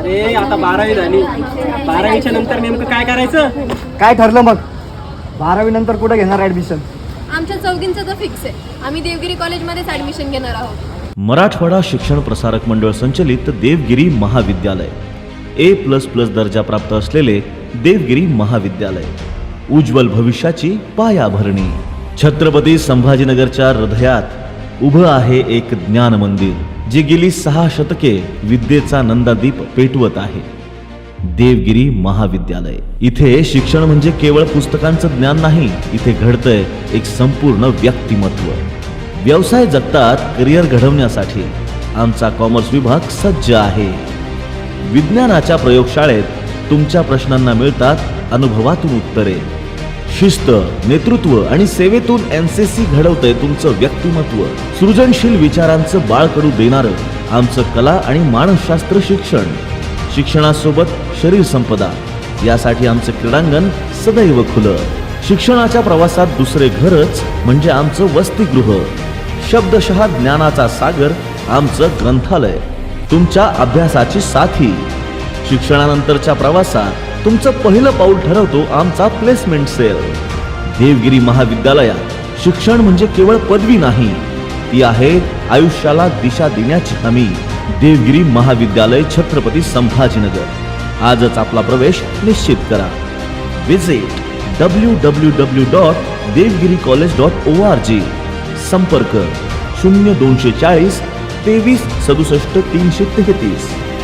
अरे आता बारावी झाली. बारावीच्या नंतर नेमकं काय करायचं? काय ठरलं मग? बारावी नंतर कुठे घेणार ऍडमिशन आमच्या चौघींचं तर फिक्स आहे. आम्ही देवगिरी कॉलेजमध्येच ॲडमिशन घेणार आहोत. मराठवाडा शिक्षण प्रसारक मंडळ संचलित देवगिरी महाविद्यालय. ए प्लस प्लस दर्जा प्राप्त असलेले देवगिरी महाविद्यालय. उज्ज्वल भविष्याची पायाभरणी. छत्रपती संभाजीनगरच्या हृदयात उभं आहे एक ज्ञान मंदिर. जे गेली सहा शतके विद्येचा नंदादीप पेटवत आहे. देवगिरी महाविद्यालय. इथे शिक्षण म्हणजे केवळ पुस्तकांचं ज्ञान नाही इथे घडतंय एक संपूर्ण व्यक्तिमत्व. व्यवसाय जगतात करिअर घडवण्यासाठी. आमचा कॉमर्स विभाग सज्ज आहे. विज्ञानाच्या प्रयोगशाळेत तुमच्या प्रश्नांना मिळतात अनुभवातून उत्तरे. शिस्त नेतृत्व आणि सेवेतून एन सी सी घडवतंय तुमचं व्यक्तिमत्व. सृजनशील विचारांचं बाळ करू देणारं आमचं कला आणि मानसशास्त्र शिक्षण. शिक्षणासोबत शरीर संपदा. यासाठी आमचं क्रीडांगण सदैव खुलं. शिक्षणाच्या प्रवासात दुसरे घरच म्हणजे आमचं वसतिगृह. शब्दशः ज्ञानाचा सागर आमचं ग्रंथालय. तुमच्या अभ्यासाची साथी. शिक्षणानंतरच्या प्रवासात तुमचं पहिलं पाऊल ठरवतो आमचा प्लेसमेंट सेल देवगिरी महाविद्यालयात शिक्षण म्हणजे केवळ पदवी नाही ती आहे आयुष्याला दिशा देण्याची हमी. देवगिरी महाविद्यालय छत्रपती संभाजीनगर. आजच आपला प्रवेश निश्चित करा. Visit W W W dot Devgiri college dot O R G संपर्क शून्य दोनशे चाळीस तेवीस सदुसष्ट तीनशे तेहतीस.